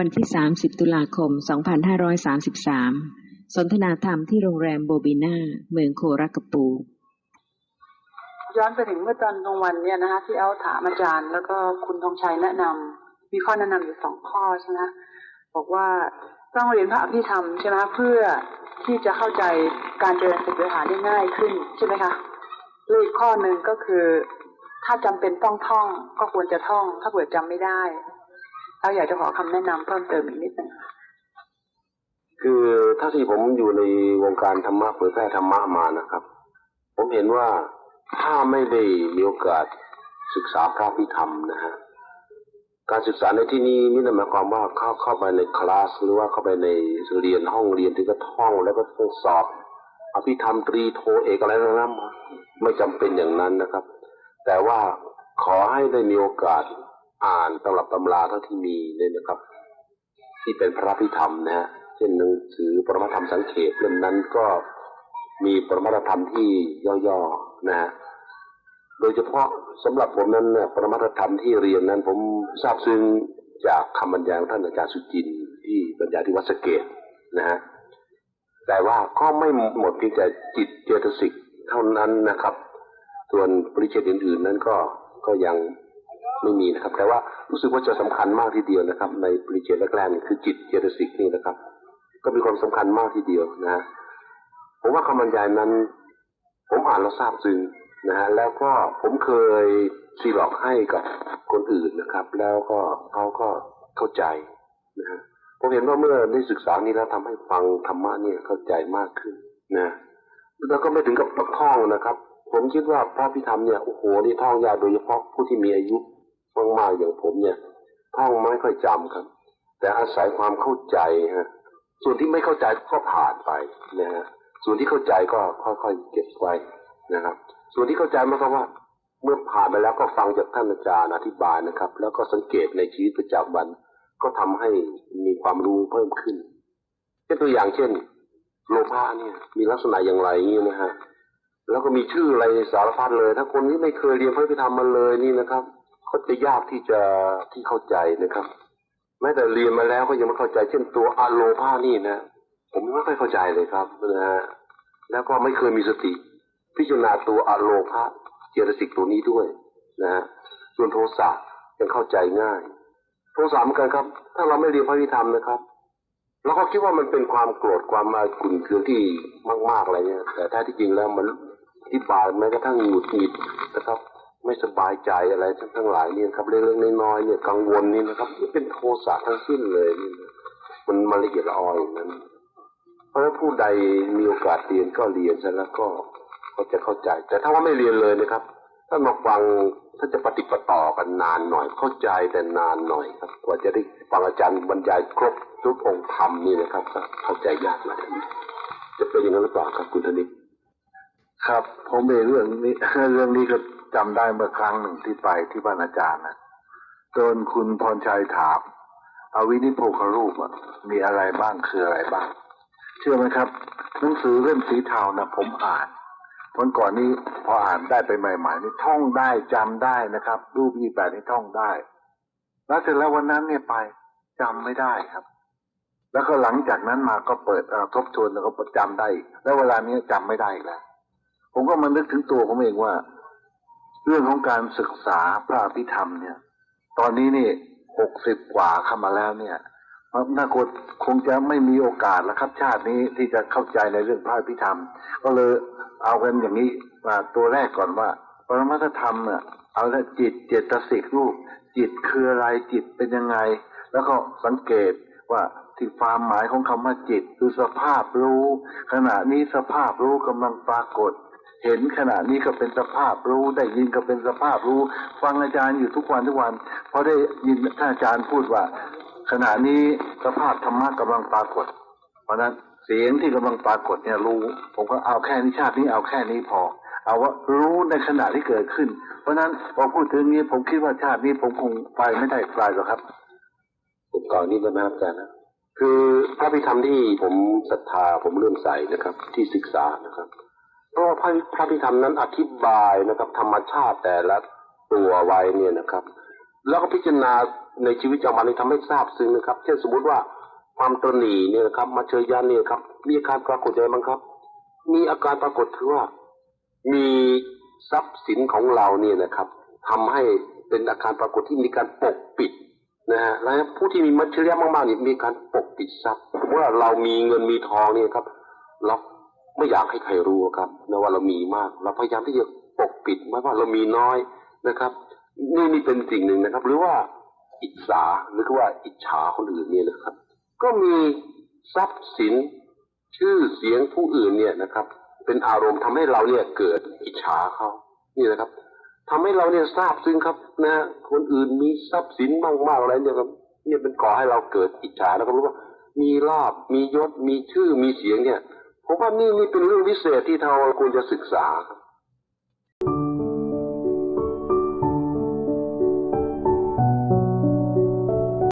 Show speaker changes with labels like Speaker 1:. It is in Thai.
Speaker 1: วันที่ 30 ตุลาคม 2533 สนทนาธรรมที่โรงแรมโบบีนาเมืองโครักกปู
Speaker 2: ย้อนไปถึงเมื่อตอนกลางวันเนี่ยนะคะที่เอาถามอาจารย์ แล้วก็คุณธงชัยแนะนำมีข้อแนะนำอยู่สองข้อใช่ไหมบอกว่าต้องเรียนพระอภิธรรมใช่ไหมเพื่อที่จะเข้าใจการเจริญสติปัฏฐานได้ง่ายขึ้นใช่ไหมคะและอีกข้อหนึ่งก็คือ ถ้าจำเป็นต้องท่องก็ควรจะท่อง ถ้าเผื่อจำไม่ได้ เราอยากจะขอคำแนะนำเพิ่มเติมอีกนิดนึง
Speaker 3: คือถ้าที่ผมอยู่ในวงการธรรมะเผยแพร่ธรรมะมานะครับ ผมเห็นว่าถ้าไม่ได้มีโอกาสศึกษาพระพิธรรมนะฮะการศึกษาในที่นี้ไม่ได้หมายความว่าเข้าเข้าไปในคลาสหรือว่าเข้าไปในเรียนห้องเรียนที่ก็ท่องแล้วก็ต้องสอบอภิธรรมตรีโทเอกอะไรนั่นนไม่จำเป็นอย่างนั้นนะครับ แต่ว่าขอให้ได้มีโอกาส อ่านตำรับตำราเท่าที่มีเนี่ยนะครับ ที่เป็นพระพิธรรมนะฮะเช่นหนังสือปรมาธรรมสังเขปเล่มนั้นก็มีปรมาธรรมที่ย่อๆนะฮะโดยเฉพาะสำหรับผมนั้นเนี่ยปรมาธรรมที่เรียนนั้น ผมทราบซึ้งจากคำบรรยายของท่านอาจารย์สุจินที่บรรยายที่วัดสเกตนะฮะแต่ว่าก็ไม่หมดเพียงแต่จิตเจตสิกเท่านั้นนะครับ ส่วนปริเชตอื่นๆนั้นก็ก็ยัง ไม่มีนะครับ แต่ว่ารู้สึกว่าจะสำคัญมากทีเดียวนะครับ ในปริเชตแรกๆนี่คือจิตเจตสิกนี่นะครับ ก็มีความสำคัญมากทีเดียวนะผมว่าคำบรรยายนั้น ผมอ่านแล้วทราบซึ้งนะฮะแล้วก็ผมเคยซีหลอกให้กับคนอื่นนะครับ แล้วก็เขาก็เข้าใจนะฮะผมเห็นว่าเมื่อได้ศึกษานี้แล้วทำให้ฟังธรรมะเนี่ยเข้าใจมากขึ้นนะแล้วก็ไม่ถึงกับต้องท่องนะครับ ผมคิดว่าพระพิธรรมเนี่ยโอ้โหนี่ท่องยากโดยเฉพาะผู้ที่มีอายุ มากๆอย่างผมเนี่ยท่องไม่ค่อยจำครับ แต่อาศัยความเข้าใจฮะส่วนที่ไม่เข้าใจก็ผ่านไปนะฮะส่วนที่เข้าใจก็ค่อยๆเก็บไว้นะครับ ส่วนที่เข้าใจมายความว่า เมื่อผ่านไปแล้วก็ฟังจากท่านอาจารย์อธิบายนะครับ แล้วก็สังเกตในชีวิตประจำวัน ก็ทำให้มีความรู้เพิ่มขึ้นเช่นตัวอย่างเช่นโลภะเนี่ยมีลักษณะอย่างไรนี่นะฮะแล้วก็มีชื่ออะไรสารพัดเลย ถ้าคนที่ไม่เคยเรียนพระพิธรรมมาเลยนี่นะครับ ก็จะยากที่จะที่เข้าใจนะครับ แม้แต่เรียนมาแล้วก็ยังไม่เข้าใจ เช่นตัวอะโลภานี่นะ ผมไม่ค่อยเข้าใจเลยครับนะฮะแล้วก็ไม่เคยมีสติ พิจารณาตัวอะโลภะเจตสิกตัวนี้ด้วยนะฮะส่วนโทสะยังเข้าใจง่าย โทสะเหมือนกันครับ ถ้าเราไม่เรียนพระวิธรรมนะครับเราก็คิดว่ามันเป็นความโกรธความมาขุ่นเคืองที่มากๆอะไรเนี่ยแต่แท้ที่จริงแล้วมันอธิบายแม้กระทั่งหงุดหงิดนะครับ ไม่สบายใจอะไรทั้งทั้งหลายเนี่ยครับเรื่องๆน้อยๆเนี่ยกังวลนี่นะครับนี่เป็นโทสะทั้งสิ้นเลยนี่นะมันมันละเอียดละอออย่างนั้น เพราะฉะนั้นผู้ใดมีโอกาสเรียนก็เรียนซะแล้วก็ก็จะเข้าใจ แต่ถ้าว่าไม่เรียนเลยนะครับถ้ามาฟังถ้าจะปฏิปต่อกันนานหน่อย เข้าใจแต่นานหน่อยครับกว่าจะได้ฟังอาจารย์บรรยายครบทุกองค์ธรรมนี่นะครับเข้าใจยากหน่อยจะเป็นอย่างนั้นหรือเปล่าครับคุณธนิต
Speaker 4: ครับผมเองเรื่องนี้เรื่องนี้ก็ จำได้เมื่อครั้งหนึ่งที่ไปที่บ้านอาจารย์นะโดนคุณพรชัยถามอวินิโพครูปมีอะไรบ้างคืออะไรบ้าง เชื่อไหมครับ หนังสือเล่มสีเทานะผมอ่านวันก่อนนี้พออ่านได้ไปใหม่ๆนี่ท่องได้จำได้นะครับ รูปยี่แปดนี่ท่องได้ แล้วเสร็จแล้ววันนั้นเนี่ยไปจำไม่ได้ครับ แล้วก็หลังจากนั้นมาก็เปิดทบทวนแล้วก็จำได้ แล้วเวลานี้จำไม่ได้อีกแล้วผมก็มานึกถึงตัวผมเองว่า เรื่องของการศึกษาพระอภิธรรมเนี่ย ตอนนี้นี่หกสิบกว่าเข้ามาแล้วเนี่ยน่าคงคงจะไม่มีโอกาสแล้วครับชาตินี้ที่จะเข้าใจในเรื่องพระอภิธรรม ก็เลยเอากันอย่างนี้มาตัวแรกก่อนว่า ปรมัตธรรมเนี่ยเอาละจิตเจตสิกรูป จิตคืออะไรจิตเป็นยังไง แล้วก็สังเกตว่าที่ความหมายของคำว่าจิตคือสภาพรู้ ขณะนี้สภาพรู้กำลังปรากฏ เห็นขณะนี้ก็เป็นสภาพรู้ ได้ยินก็เป็นสภาพรู้ ฟังอาจารย์อยู่ทุกวันทุกวันพอได้ยินท่านอาจารย์พูดว่า ขณะนี้สภาพธรรมะกำลังปรากฏ เพราะฉะนั้นเสียงที่กำลังปรากฏเนี่ยรู้ ผมก็เอาแค่นี้ชาตินี้เอาแค่นี้พอ เอาว่ารู้ในขณะที่เกิดขึ้น เพราะฉะนั้นพอพูดถึงนี้ผมคิดว่าชาตินี้ผมคงไปไม่ได้ไกลหรอกครับ
Speaker 3: ผมก่อนนี้มานะครับอาจารย์นะคือพระพิธรรมที่ผมศรัทธาผมเลื่อมใสนะครับ ที่ศึกษานะครับ เพราะพระพระพิธรรมนั้นอธิบายนะครับ ธรรมชาติแต่ละตัวไว้เนี่ยนะครับ แล้วก็พิจารณาในชีวิตประจำวันนี้ทำให้ทราบซึ้งนะครับ เช่นสมมุติว่าความตระหนี่เนี่ยนะครับ มาเชยยันเนี่ยครับมีอาการปรากฏยังไงบ้างครับ มีอาการปรากฏคือว่ามีทรัพย์สินของเราเนี่ยนะครับทำให้เป็นอาการปรากฏที่มีการปกปิดนะฮะและผู้ที่มีมัจฉริยะมากๆนี่มีการปกปิดทรัพย์เมื่อเรามีเงินมีทองเนี่ยครับเรา ไม่อยากให้ใครรู้ครับนะว่าเรามีมาก เราพยายามที่จะปกปิดไม่ว่าเรามีน้อยนะครับ นี่นี่เป็นสิ่งหนึ่งนะครับ หรือว่าอิจฉาหรือว่าอิจฉาคนอื่นเนี่ยนะครับ ก็มีทรัพย์สินชื่อเสียงผู้อื่นเนี่ยนะครับ เป็นอารมณ์ทำให้เราเนี่ยเกิดอิจฉาเขานี่นะครับทำให้เราเนี่ยทราบซึ้งครับนะคนอื่นมีทรัพย์สินมากๆอะไรเนี่ยครับเนี่ยเป็นก่อให้เราเกิดอิจฉาแล้วก็รู้ว่า มีลาบมียศมีชื่อมีเสียงเนี่ย ผมว่านี่นี่เป็นเรื่องวิเศษที่เราควรจะศึกษา